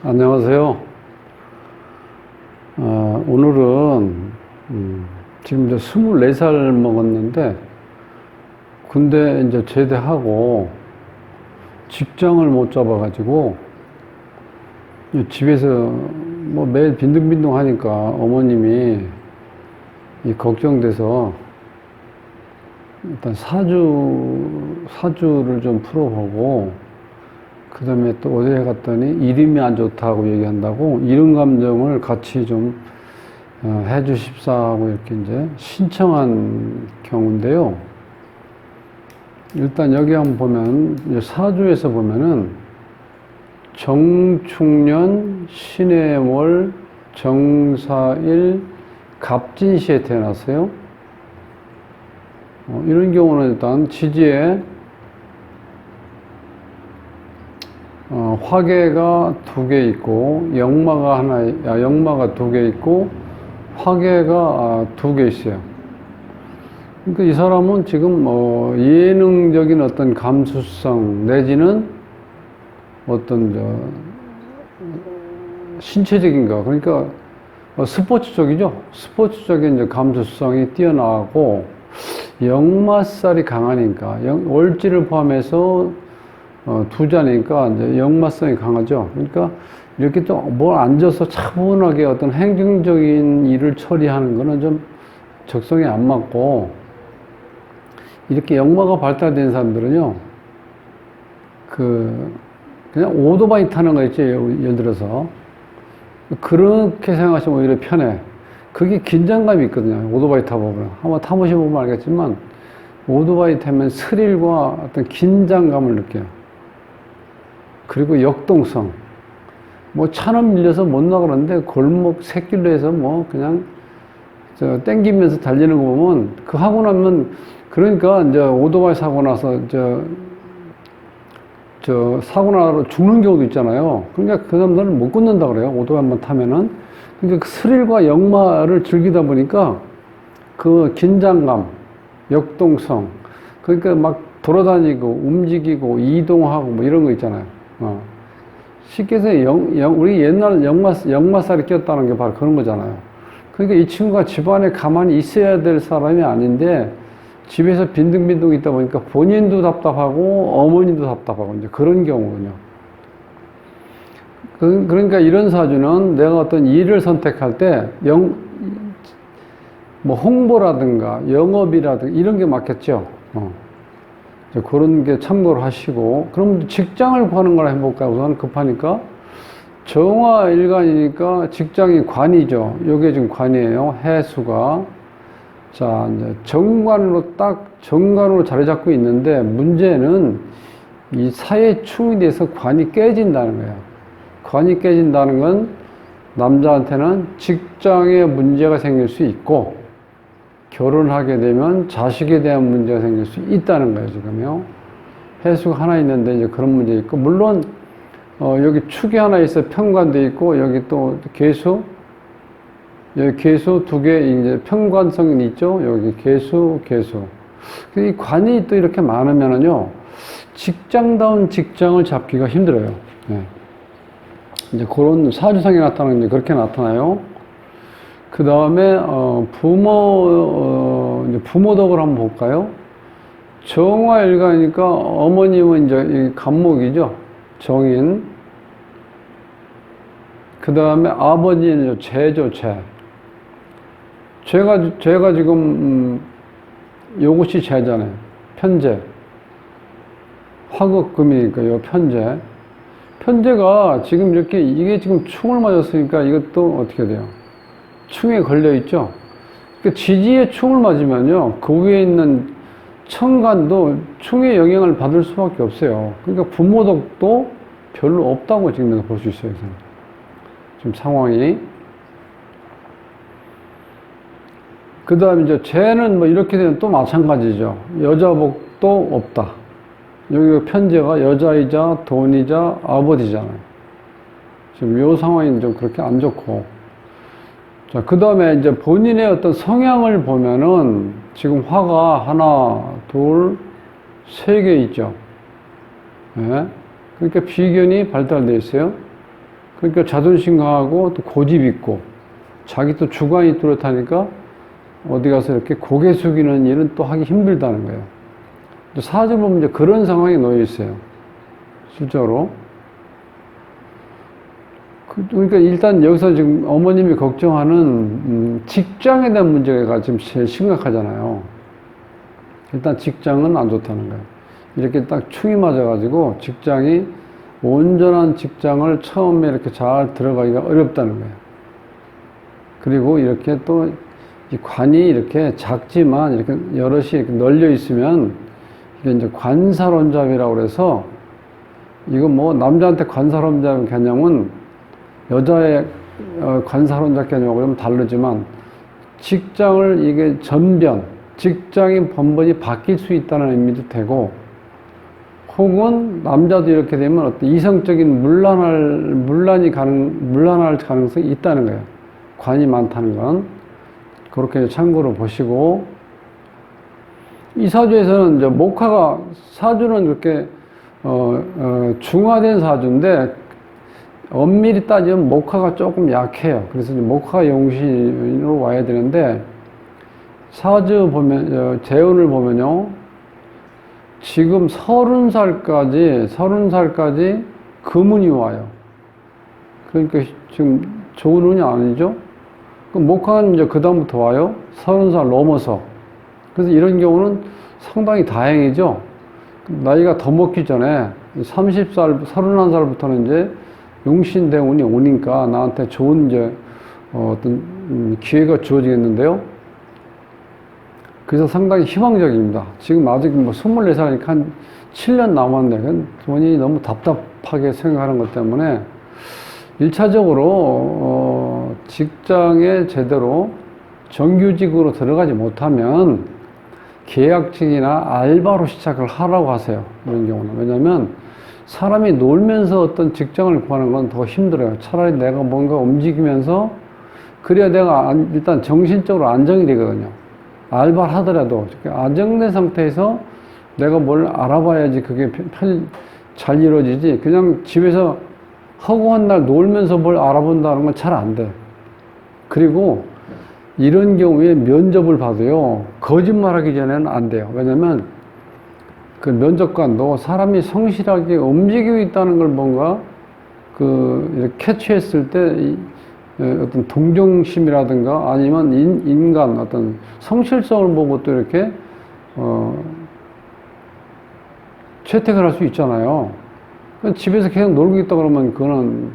안녕하세요. 어, 오늘은 음, 지금 이제 24살 먹었는데 군대 이제 제대하고 직장을 못 잡아가지고 이 집에서 뭐 매일 빈둥빈둥 하니까 어머님이 이 걱정돼서 일단 사주 사주를 좀 풀어보고 그 다음에 또 어디에 갔더니 이름이 안 좋다고 얘기한다고 이름 감정을 같이 좀 어, 해주십사 하고 이렇게 이제 신청한 경우인데요. 일단 여기 한번 보면 사주에서 보면은 정축년 신해월 정사일 갑진시에 태어났어요. 어, 이런 경우는 일단 지지에 어, 화계가 두 개 있고 역마가 하나, 아, 역마가 두 개 있고 화계가 아, 두개 있어요. 그러니까 이 사람은 지금 어, 예능적인 어떤 감수성 내지는 어떤 저 신체적인 거 그러니까 어, 스포츠적이죠. 스포츠적인 이제 감수성이 뛰어나고 역마살이 강하니까 영, 월지를 포함해서 어, 두 자니까 이제 역마성이 강하죠. 그러니까 이렇게 또 뭘 앉아서 차분하게 어떤 행정적인 일을 처리하는 거는 좀 적성에 안 맞고 이렇게 역마가 발달된 사람들은요, 그, 그냥 오토바이 타는 거 있죠. 예를 들어서. 그렇게 생각하시면 오히려 편해. 그게 긴장감이 있거든요. 오토바이 타보면. 한번 타보시면 알겠지만, 오토바이 타면 스릴과 어떤 긴장감을 느껴요. 그리고 역동성. 뭐 차는 밀려서 못 나가는데 골목 새길로 해서 뭐 그냥 저 땡기면서 달리는 거 보면 그 하고 나면 그러니까 이제 오토바이 사고 나서 저, 저 사고 나서 죽는 경우도 있잖아요. 그러니까 그 사람들은 못 끊는다 그래요. 오토바이 한번 타면은. 그러니까 그 스릴과 역마를 즐기다 보니까 그 긴장감, 역동성, 그러니까 막 돌아다니고 움직이고 이동하고 뭐 이런 거 있잖아요. 어. 쉽게 해서 영, 영, 우리 옛날 역마, 역마살이 꼈다는 게 바로 그런 거잖아요. 그러니까 이 친구가 집안에 가만히 있어야 될 사람이 아닌데 집에서 빈둥빈둥 있다 보니까 본인도 답답하고 어머니도 답답하고 이제 그런 경우군요. 그, 그러니까 이런 사주는 내가 어떤 일을 선택할 때 영, 뭐 홍보라든가 영업이라든가 이런 게 맞겠죠. 어. 그런 게 참고를 하시고 그럼 직장을 구하는 걸 해볼까 우선 급하니까 정화 일간이니까 직장이 관이죠. 요게 지금 관이에요. 해수가 자 이제 정관으로 딱 정관으로 자리 잡고 있는데 문제는 이 사회 충이 돼서 관이 깨진다는 거예요. 관이 깨진다는 건 남자한테는 직장에 문제가 생길 수 있고 결혼하게 되면 자식에 대한 문제가 생길 수 있다는 거예요, 지금요. 해수가 하나 있는데 이제 그런 문제 있고, 물론, 어, 여기 축이 하나 있어 편관돼 있고, 여기 또 개수, 여기 개수 두 개 이제 편관성이 있죠? 여기 개수, 개수. 이 관이 또 이렇게 많으면은요, 직장다운 직장을 잡기가 힘들어요. 네. 이제 그런 사주상에 나타나는 게 그렇게 나타나요. 그 다음에 어, 부모 어, 이제 부모 덕을 한번 볼까요? 정화 일가니까 어머님은 이제 이 간목이죠 정인. 그 다음에 아버지는 재죠 재. 죄가 죄가 지금 음, 요것이 재잖아요. 편재. 화극금이니까 요 편재. 편재가 지금 이렇게 이게 지금 충을 맞았으니까 이것도 어떻게 돼요? 충에 걸려 있죠. 그 지지에 충을 맞으면요, 그 위에 있는 천간도 충의 영향을 받을 수밖에 없어요. 그러니까 부모덕도 별로 없다고 지금 볼수 있어요. 지금 상황이. 그 다음에 이제 재는 뭐 이렇게 되면 또 마찬가지죠. 여자복도 없다. 여기 편제가 여자이자 돈이자 아버지잖아요. 지금 요 상황이 좀 그렇게 안 좋고. 자, 그 다음에 이제 본인의 어떤 성향을 보면은 지금 화가 하나, 둘, 세 개 있죠. 예? 그러니까 비견이 발달되어 있어요. 그러니까 자존심 강하고 또 고집 있고 자기 또 주관이 뚜렷하니까 어디 가서 이렇게 고개 숙이는 일은 또 하기 힘들다는 거예요. 사주 보면 이제 그런 상황에 놓여 있어요. 실제로. 그- 그러니까 일단 여기서 지금 어머님이 걱정하는 음, 직장에 대한 문제가 지금 제일 심각하잖아요. 일단 직장은 안 좋다는 거예요. 이렇게 딱 충이 맞아가지고 직장이 온전한 직장을 처음에 이렇게 잘 들어가기가 어렵다는 거예요. 그리고 이렇게 또이 관이 이렇게 작지만 이렇게 여럿이 이렇게 널려 있으면 이게 이제 관사론잡이라고 그래서 이거 뭐 남자한테 관사론잡 개념은 여자의 어, 관사론잡 개념하고 좀 다르지만 직장을 이게 전변, 직장인 번번이 바뀔 수 있다는 의미도 되고 혹은 남자도 이렇게 되면 어떤 이성적인 문란할 문란이 가능 문란할 가능성이 있다는 거예요. 관이 많다는 건 그렇게 참고로 보시고 이 사주에서는 이제 목화가 사주는 그렇게 어, 어, 중화된 사주인데 엄밀히 따지면 목화가 조금 약해요. 그래서 목화 용신으로 와야 되는데 사주 보면 어, 재운을 보면요. 지금 서른 살까지 서른 살까지 금운이 와요. 그러니까 지금 좋은 운이 아니죠. 그 목화는 이제 그 다음부터 와요. 서른 살 넘어서. 그래서 이런 경우는 상당히 다행이죠. 나이가 더 먹기 전에 30살, 31살부터는 이제 용신대 운이 오니까 나한테 좋은 이제 어, 어떤 음, 기회가 주어지겠는데요. 그래서 상당히 희망적입니다. 지금 아직 뭐 24살이니까 한 7년 남았네. 그건 본인이 너무 답답하게 생각하는 것 때문에 1차적으로 어, 직장에 제대로 정규직으로 들어가지 못하면 계약직이나 알바로 시작을 하라고 하세요. 이런 경우는. 왜냐면 사람이 놀면서 어떤 직장을 구하는 건 더 힘들어요. 차라리 내가 뭔가 움직이면서 그래야 내가 안- 일단 정신적으로 안정이 되거든요. 알바를 하더라도 안정된 상태에서 내가 뭘 알아봐야지 그게 편, 잘 이루어지지. 그냥 집에서 허구한 날 놀면서 뭘 알아본다는 건 잘 안 돼. 그리고 이런 경우에 면접을 봐도요, 거짓말하기 전에는 안 돼요. 왜냐면 그 면접관도 사람이 성실하게 움직이고 있다는 걸 뭔가 그 캐치했을 때 어떤 동정심이라든가 아니면 인, 인간 어떤 성실성을 보고 또 이렇게 어, 채택을 할 수 있잖아요. 집에서 계속 놀고 있다 그러면 그거는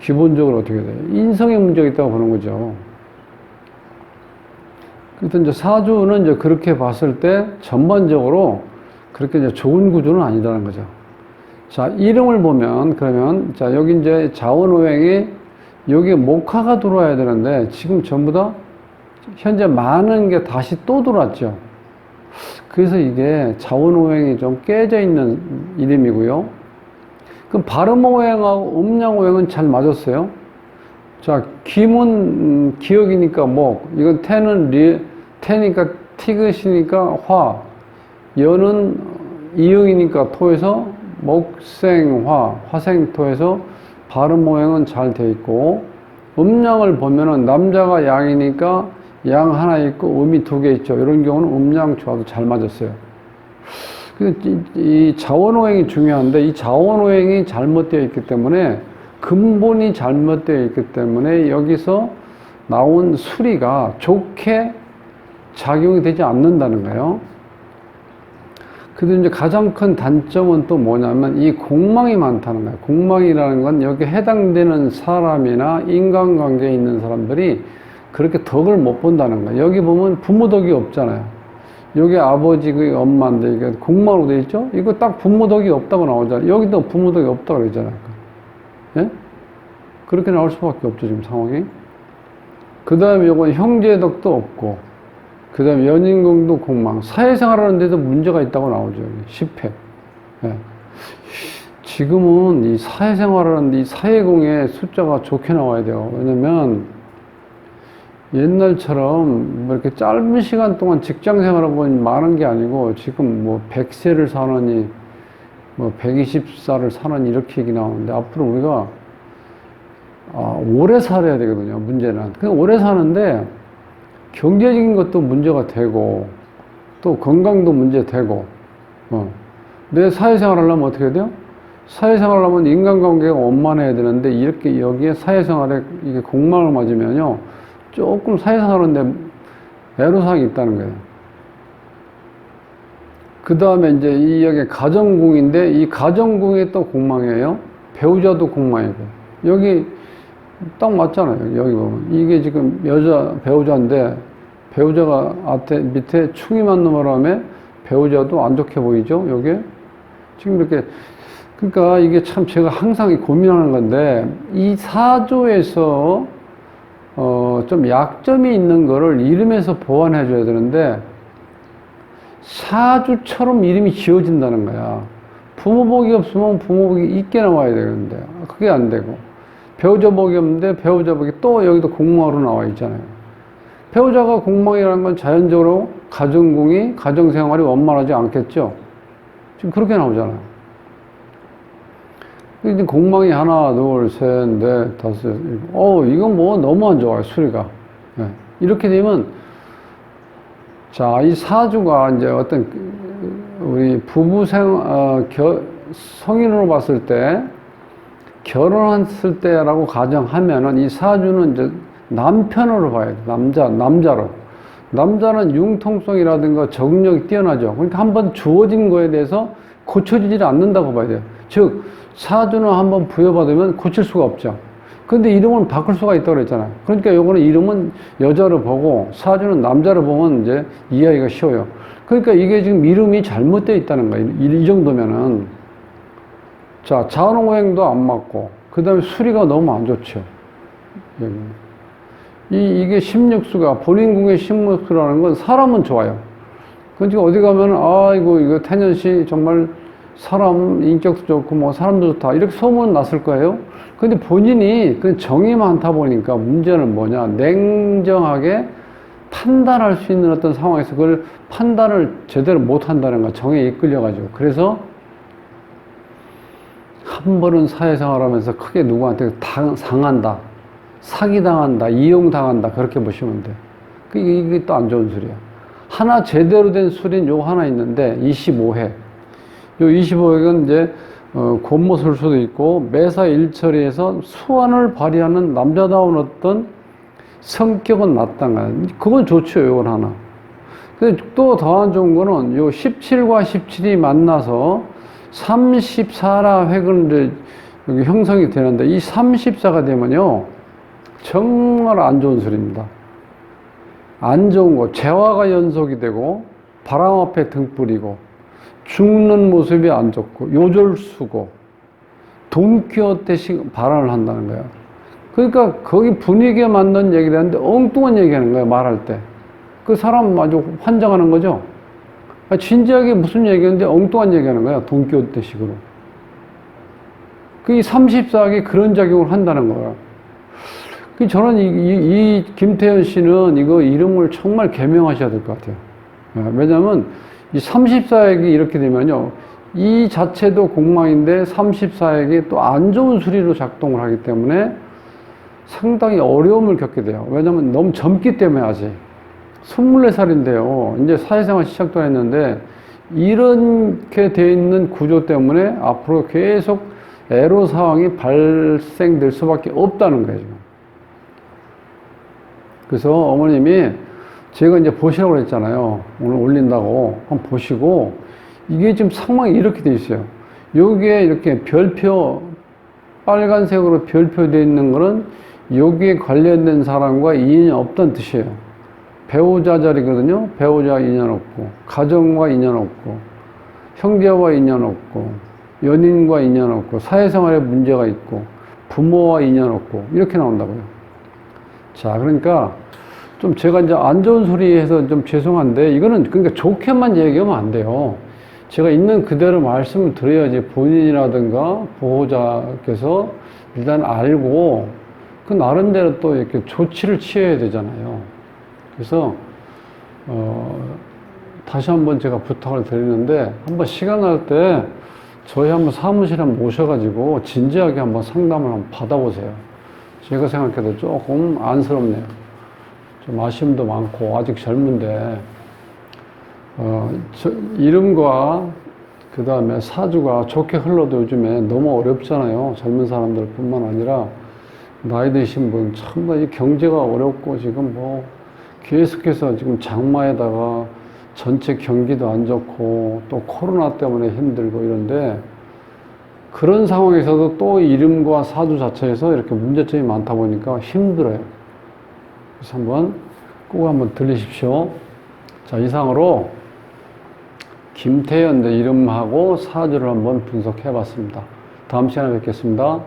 기본적으로 어떻게 돼요? 인성의 문제가 있다고 보는 거죠. 그래서 이제 사주는 이제 그렇게 봤을 때 전반적으로 그렇게 이제 좋은 구조는 아니다는 거죠. 자, 이름을 보면 그러면 자, 여기 이제 자원오행이 여기에 목화가 들어와야 되는데 지금 전부 다 현재 많은 게 다시 또 들어왔죠. 그래서 이게 자원오행이 좀 깨져 있는 이름이고요. 그럼 발음오행하고 음양오행은 잘 맞았어요. 자, 김은 음, 기억이니까 목, 이건 태는 리, 태니까 티긋이니까 화, 연은 이응이니까 토에서 목생화, 화생토에서 발음 모양은 잘 돼 있고 음양을 보면은 남자가 양이니까 양 하나 있고 음이 두 개 있죠. 이런 경우는 음양 조화도 잘 맞았어요. 이 자원오행이 중요한데 이 자원오행이 잘못되어 있기 때문에 근본이 잘못되어 있기 때문에 여기서 나온 수리가 좋게 작용이 되지 않는다는 거예요. 그래도 이제 가장 큰 단점은 또 뭐냐면 이 공망이 많다는 거예요. 공망이라는 건 여기 해당되는 사람이나 인간관계에 있는 사람들이 그렇게 덕을 못 본다는 거예요. 여기 보면 부모 덕이 없잖아요. 여기 아버지, 그 엄마인데 이게 공망으로 돼 있죠? 이거 딱 부모 덕이 없다고 나오잖아요. 여기도 부모 덕이 없다고 그러잖아요. 예? 그렇게 나올 수밖에 없죠, 지금 상황이. 그 다음에 요건 형제 덕도 없고, 그 다음에 연인공도 공망, 사회생활 하는데도 문제가 있다고 나오죠, 여기. 10회. 예. 지금은 이 사회생활 하는데 이 사회공의 숫자가 좋게 나와야 돼요. 왜냐면 옛날처럼 뭐 이렇게 짧은 시간 동안 직장 생활하고 많은 게 아니고 지금 뭐 100세를 사느니 뭐 120살을 사느니 이렇게 얘기 나오는데 앞으로 우리가 아, 오래 살아야 되거든요. 문제는. 그 오래 사는데 경제적인 것도 문제가 되고 또 건강도 문제 되고 어. 내 사회생활 하려면 어떻게 돼요? 사회생활 하려면 인간관계가 원만해야 되는데 이렇게 여기에 사회생활에 이게 공망을 맞으면요 조금 사회생활하는데 애로사항이 있다는 거예요. 그 다음에 이제 이 여기 가정궁인데 이 가정궁이 또 공망이에요. 배우자도 공망이고 여기 딱 맞잖아요. 여기 보면 이게 지금 여자 배우자인데 배우자가 앞에 밑에 충이 맞는 바람에 배우자도 안 좋게 보이죠. 여기 지금 이렇게 그러니까 이게 참 제가 항상 고민하는 건데 이 사조에서 어 좀 약점이 있는 거를 이름에서 보완해 줘야 되는데 사주처럼 이름이 지어진다는 거야. 부모복이 없으면 부모복이 있게 나와야 되는데 그게 안 되고 배우자 복이 없는데 배우자 복이 또 여기도 공무화로 나와 있잖아요. 배우자가 공무이라는 건 자연적으로 가정궁이 가정생활이 원만하지 않겠죠. 지금 그렇게 나오잖아요. 이제 공망이 하나, 둘, 셋, 넷, 다섯, 일곱. 어, 이건 뭐 너무 안 좋아요, 수리가. 예. 이렇게 되면, 자, 이 사주가 이제 어떤 그 우리 부부 생, 어, 겨, 성인으로 봤을 때, 결혼했을 때라고 가정하면은 이 사주는 이제 남편으로 봐야 돼. 남자, 남자로. 남자는 융통성이라든가 적응력이 뛰어나죠. 그러니까 한번 주어진 거에 대해서 고쳐지지 않는다고 봐야 돼요. 즉, 사주는 한번 부여받으면 고칠 수가 없죠. 근데 이름은 바꿀 수가 있다고 그랬잖아요. 그러니까 요거는 이름은 여자로 보고 사주는 남자로 보면 이제 이해하기가 쉬워요. 그러니까 이게 지금 이름이 잘못되어 있다는 거예요. 이, 이 정도면은. 자, 자원오행도 안 맞고, 그 다음에 수리가 너무 안 좋죠. 여기. 이, 이게 16수가, 본인 궁의 16수라는 건 사람은 좋아요. 그러니까 어디 가면, 아이고, 이거 태년시 정말 사람 인격도 좋고, 뭐 사람도 좋다. 이렇게 소문 났을 거예요. 근데 본인이 그 정이 많다 보니까 문제는 뭐냐. 냉정하게 판단할 수 있는 어떤 상황에서 그걸 판단을 제대로 못 한다는 거, 정에 이끌려가지고. 그래서 한 번은 사회생활 하면서 크게 누구한테 당, 상한다. 사기당한다. 이용당한다. 그렇게 보시면 돼. 이게, 이게 또 안 좋은 술이야. 하나 제대로 된 술인 요 하나 있는데 25회. 요 25회는 이제 어, 곤모술 수도 있고 매사 일처리에서 수완을 발휘하는 남자다운 어떤 성격은 맞단가. 그건 좋죠. 요건 하나. 근데 또더안 좋은 거는 요 17과 17이 만나서 34라 획은 이제 여기 형성이 되는데 이 34가 되면요. 정말 안 좋은 소리입니다. 안 좋은 거. 재화가 연속이 되고 바람 앞에 등 뿌리고 죽는 모습이 안 좋고 요절수고 돈키호테식 발언을 한다는 거야. 그러니까 거기 분위기에 맞는 얘기를 하는데 엉뚱한 얘기하는 거야 말할 때. 그 사람 아주 환장하는 거죠. 아, 진지하게 무슨 얘기했는데 엉뚱한 얘기하는 거야 돈키호테식으로. 그 34기 그런 작용을 한다는 거야. 그 저는 이, 이, 이 김태현 씨는 이거 이름을 정말 개명하셔야 될 것 같아요. 왜냐하면 이 34액이 이렇게 되면요. 이 자체도 공망인데 34액이 또 안 좋은 수리로 작동을 하기 때문에 상당히 어려움을 겪게 돼요. 왜냐면 너무 젊기 때문에 아직. 24살인데요. 이제 사회생활 시작도 했는데 이렇게 돼 있는 구조 때문에 앞으로 계속 애로 상황이 발생될 수밖에 없다는 거예요. 그래서 어머님이 제가 이제 보시라고 그랬잖아요. 오늘 올린다고. 한번 보시고, 이게 지금 상황이 이렇게 돼 있어요. 여기에 이렇게 별표, 빨간색으로 별표되어 있는 거는 여기에 관련된 사람과 인연이 없던 뜻이에요. 배우자 자리거든요. 배우자 인연 없고, 가정과 인연 없고, 형제와 인연 없고, 연인과 인연 없고, 사회생활에 문제가 있고, 부모와 인연 없고, 이렇게 나온다고요. 자, 그러니까 좀 제가 이제 안 좋은 소리 해서 좀 죄송한데 이거는 그러니까 좋게만 얘기하면 안 돼요. 제가 있는 그대로 말씀을 드려야지 본인이라든가 보호자께서 일단 알고 그 나름대로 또 이렇게 조치를 취해야 되잖아요. 그래서 어 다시 한번 제가 부탁을 드리는데 한번 시간 날 때 저희 한번 사무실에 모셔가지고 진지하게 한번 상담을 한번 받아보세요. 제가 생각해도 조금 안쓰럽네요. 좀 아쉬움도 많고 아직 젊은데 어, 저, 이름과 그 다음에 사주가 좋게 흘러도 요즘에 너무 어렵잖아요. 젊은 사람들 뿐만 아니라 나이 드신 분 참이 경제가 어렵고 지금 뭐 계속해서 지금 장마에다가 전체 경기도 안 좋고 또 코로나 때문에 힘들고 이런데 그런 상황에서도 또 이름과 사주 자체에서 이렇게 문제점이 많다 보니까 힘들어요. 그래서 한번 꼭 한번 들리십시오. 자, 이상으로 김태현 내 이름하고 사주를 한번 분석해 봤습니다. 다음 시간에 뵙겠습니다.